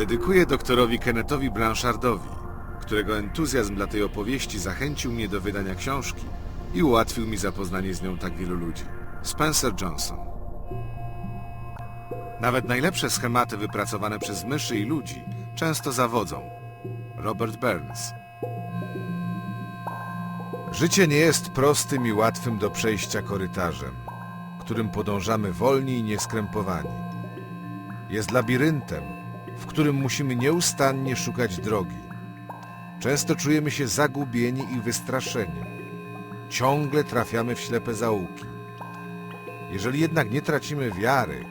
Dedykuję doktorowi Kennethowi Blanchardowi, którego entuzjazm dla tej opowieści zachęcił mnie do wydania książki i ułatwił mi zapoznanie z nią tak wielu ludzi. Spencer Johnson. Nawet najlepsze schematy wypracowane przez myszy i ludzi często zawodzą. Robert Burns. Życie nie jest prostym i łatwym do przejścia korytarzem, którym podążamy wolni i nieskrępowani. Jest labiryntem, w którym musimy nieustannie szukać drogi. Często czujemy się zagubieni i wystraszeni. Ciągle trafiamy w ślepe zaułki. Jeżeli jednak nie tracimy wiary,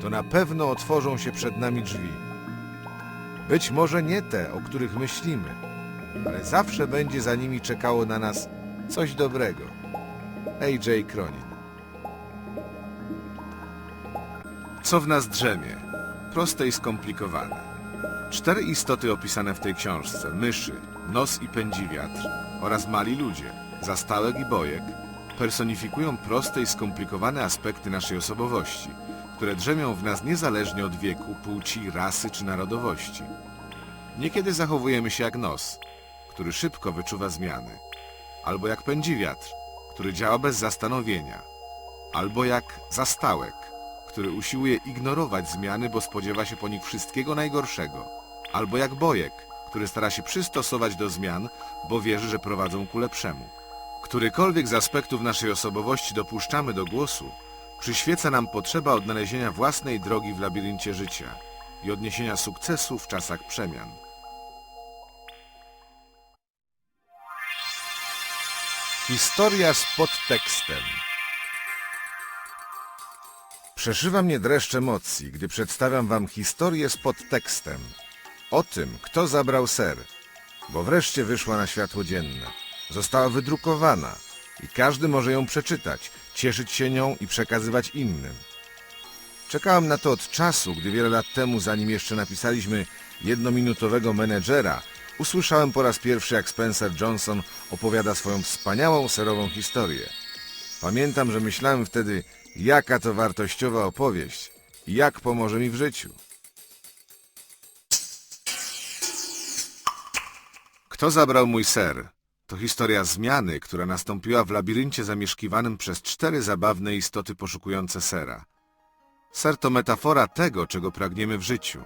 to na pewno otworzą się przed nami drzwi. Być może nie te, o których myślimy, ale zawsze będzie za nimi czekało na nas coś dobrego. A.J. Cronin Co w nas drzemie? Proste i skomplikowane. Cztery istoty opisane w tej książce, myszy, nos i pędziwiatr oraz mali ludzie, zastałek i bojek, personifikują proste i skomplikowane aspekty naszej osobowości, które drzemią w nas niezależnie od wieku, płci, rasy czy narodowości. Niekiedy zachowujemy się jak nos, który szybko wyczuwa zmiany, albo jak pędziwiatr, który działa bez zastanowienia, albo jak zastałek, który usiłuje ignorować zmiany, bo spodziewa się po nich wszystkiego najgorszego, albo jak bojek, który stara się przystosować do zmian, bo wierzy, że prowadzą ku lepszemu. Którykolwiek z aspektów naszej osobowości dopuszczamy do głosu, przyświeca nam potrzeba odnalezienia własnej drogi w labiryncie życia i odniesienia sukcesu w czasach przemian. Historia z podtekstem Przeszywa mnie dreszcz emocji, gdy przedstawiam wam historię z podtekstem. O tym, kto zabrał ser, bo wreszcie wyszła na światło dzienne. Została wydrukowana i każdy może ją przeczytać, cieszyć się nią i przekazywać innym. Czekałem na to od czasu, gdy wiele lat temu, zanim jeszcze napisaliśmy jednominutowego menedżera, usłyszałem po raz pierwszy, jak Spencer Johnson opowiada swoją wspaniałą serową historię. Pamiętam, że myślałem wtedy, jaka to wartościowa opowieść jak pomoże mi w życiu. Kto zabrał mój ser? To historia zmiany, która nastąpiła w labiryncie zamieszkiwanym przez cztery zabawne istoty poszukujące sera. Ser to metafora tego, czego pragniemy w życiu.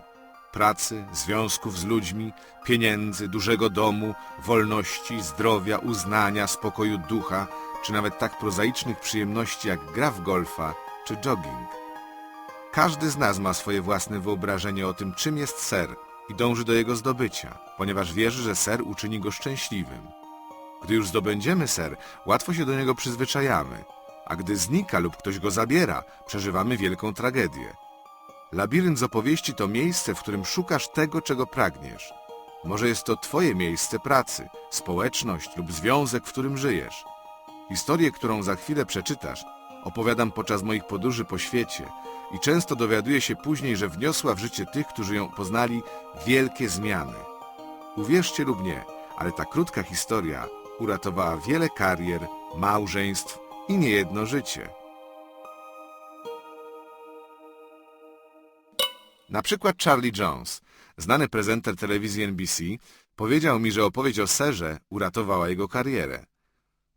Pracy, związków z ludźmi, pieniędzy, dużego domu, wolności, zdrowia, uznania, spokoju ducha, czy nawet tak prozaicznych przyjemności jak gra w golfa czy jogging. Każdy z nas ma swoje własne wyobrażenie o tym, czym jest ser i dąży do jego zdobycia, ponieważ wierzy, że ser uczyni go szczęśliwym. Gdy już zdobędziemy ser, łatwo się do niego przyzwyczajamy, a gdy znika lub ktoś go zabiera, przeżywamy wielką tragedię. Labirynt z opowieści to miejsce, w którym szukasz tego, czego pragniesz. Może jest to twoje miejsce pracy, społeczność lub związek, w którym żyjesz. Historię, którą za chwilę przeczytasz, opowiadam podczas moich podróży po świecie i często dowiaduję się później, że wniosła w życie tych, którzy ją poznali, wielkie zmiany. Uwierzcie lub nie, ale ta krótka historia uratowała wiele karier, małżeństw i niejedno życie. Na przykład Charlie Jones, znany prezenter telewizji NBC, powiedział mi, że opowieść o serze uratowała jego karierę.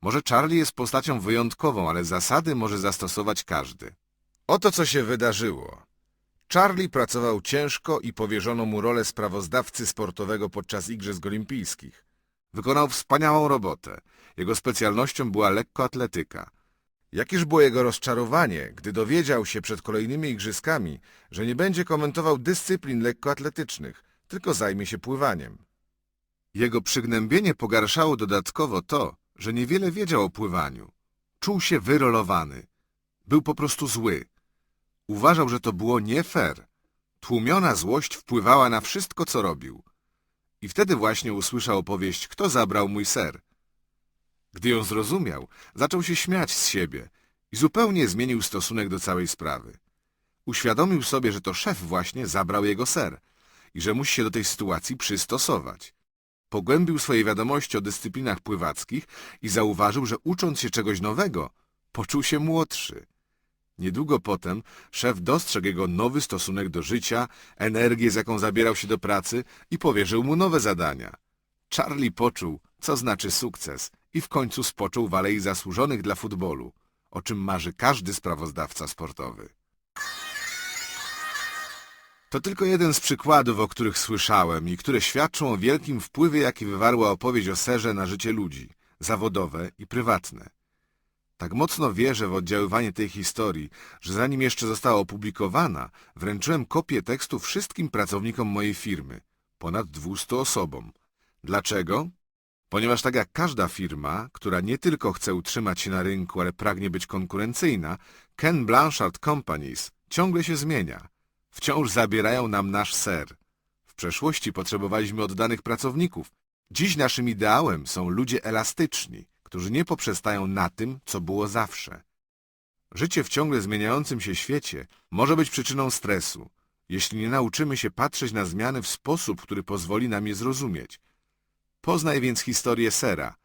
Może Charlie jest postacią wyjątkową, ale zasady może zastosować każdy. Oto co się wydarzyło. Charlie pracował ciężko i powierzono mu rolę sprawozdawcy sportowego podczas Igrzysk Olimpijskich. Wykonał wspaniałą robotę. Jego specjalnością była lekkoatletyka. Jakież było jego rozczarowanie, gdy dowiedział się przed kolejnymi igrzyskami, że nie będzie komentował dyscyplin lekkoatletycznych, tylko zajmie się pływaniem. Jego przygnębienie pogarszało dodatkowo to, że niewiele wiedział o pływaniu. Czuł się wyrolowany. Był po prostu zły. Uważał, że to było nie fair. Tłumiona złość wpływała na wszystko, co robił. I wtedy właśnie usłyszał opowieść, kto zabrał mój ser. Gdy ją zrozumiał, zaczął się śmiać z siebie i zupełnie zmienił stosunek do całej sprawy. Uświadomił sobie, że to szef właśnie zabrał jego ser i że musi się do tej sytuacji przystosować. Pogłębił swoje wiadomości o dyscyplinach pływackich i zauważył, że ucząc się czegoś nowego, poczuł się młodszy. Niedługo potem szef dostrzegł jego nowy stosunek do życia, energię, z jaką zabierał się do pracy i powierzył mu nowe zadania. Charlie poczuł, co znaczy sukces i w końcu spoczął w alei zasłużonych dla futbolu, o czym marzy każdy sprawozdawca sportowy. To tylko jeden z przykładów, o których słyszałem i które świadczą o wielkim wpływie, jaki wywarła opowieść o serze na życie ludzi, zawodowe i prywatne. Tak mocno wierzę w oddziaływanie tej historii, że zanim jeszcze została opublikowana, wręczyłem kopię tekstu wszystkim pracownikom mojej firmy, ponad 200 osobom. Dlaczego? Ponieważ tak jak każda firma, która nie tylko chce utrzymać się na rynku, ale pragnie być konkurencyjna, Ken Blanchard Companies ciągle się zmienia. Wciąż zabierają nam nasz ser. W przeszłości potrzebowaliśmy oddanych pracowników. Dziś naszym ideałem są ludzie elastyczni, którzy nie poprzestają na tym, co było zawsze. Życie w ciągle zmieniającym się świecie może być przyczyną stresu, jeśli nie nauczymy się patrzeć na zmiany w sposób, który pozwoli nam je zrozumieć. Poznaj więc historię sera.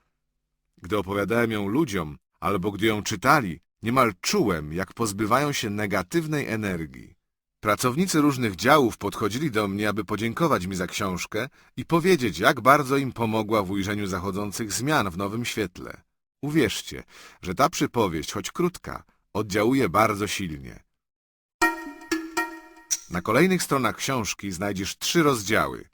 Gdy opowiadałem ją ludziom, albo gdy ją czytali, niemal czułem, jak pozbywają się negatywnej energii. Pracownicy różnych działów podchodzili do mnie, aby podziękować mi za książkę i powiedzieć, jak bardzo im pomogła w ujrzeniu zachodzących zmian w nowym świetle. Uwierzcie, że ta przypowieść, choć krótka, oddziałuje bardzo silnie. Na kolejnych stronach książki znajdziesz trzy rozdziały.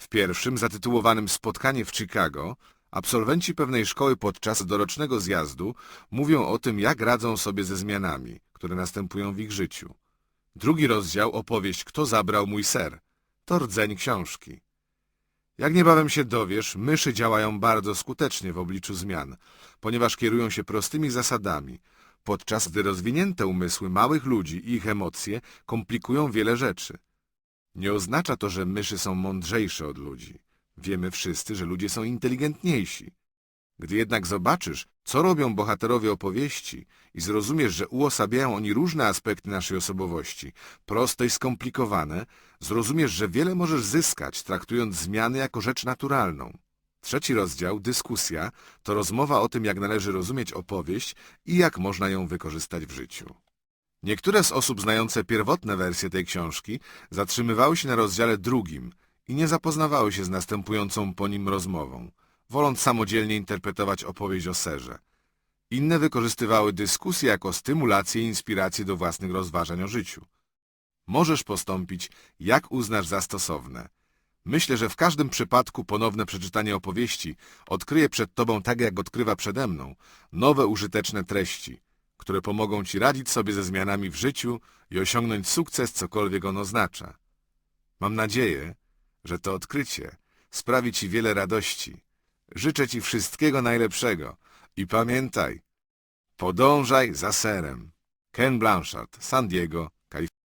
W pierwszym, zatytułowanym Spotkanie w Chicago, absolwenci pewnej szkoły podczas dorocznego zjazdu mówią o tym, jak radzą sobie ze zmianami, które następują w ich życiu. Drugi rozdział, opowieść Kto zabrał mój ser, to rdzeń książki. Jak niebawem się dowiesz, myszy działają bardzo skutecznie w obliczu zmian, ponieważ kierują się prostymi zasadami, podczas gdy rozwinięte umysły małych ludzi i ich emocje komplikują wiele rzeczy. Nie oznacza to, że myszy są mądrzejsze od ludzi. Wiemy wszyscy, że ludzie są inteligentniejsi. Gdy jednak zobaczysz, co robią bohaterowie opowieści i zrozumiesz, że uosabiają oni różne aspekty naszej osobowości, proste i skomplikowane, zrozumiesz, że wiele możesz zyskać, traktując zmiany jako rzecz naturalną. Trzeci rozdział, dyskusja, to rozmowa o tym, jak należy rozumieć opowieść i jak można ją wykorzystać w życiu. Niektóre z osób znające pierwotne wersje tej książki zatrzymywały się na rozdziale drugim i nie zapoznawały się z następującą po nim rozmową, woląc samodzielnie interpretować opowieść o serze. Inne wykorzystywały dyskusję jako stymulację i inspirację do własnych rozważań o życiu. Możesz postąpić, jak uznasz za stosowne. Myślę, że w każdym przypadku ponowne przeczytanie opowieści odkryje przed tobą, tak jak odkrywa przede mną, nowe użyteczne treści, które pomogą ci radzić sobie ze zmianami w życiu i osiągnąć sukces, cokolwiek on oznacza. Mam nadzieję, że to odkrycie sprawi ci wiele radości. Życzę ci wszystkiego najlepszego i pamiętaj, podążaj za serem. Ken Blanchard, San Diego,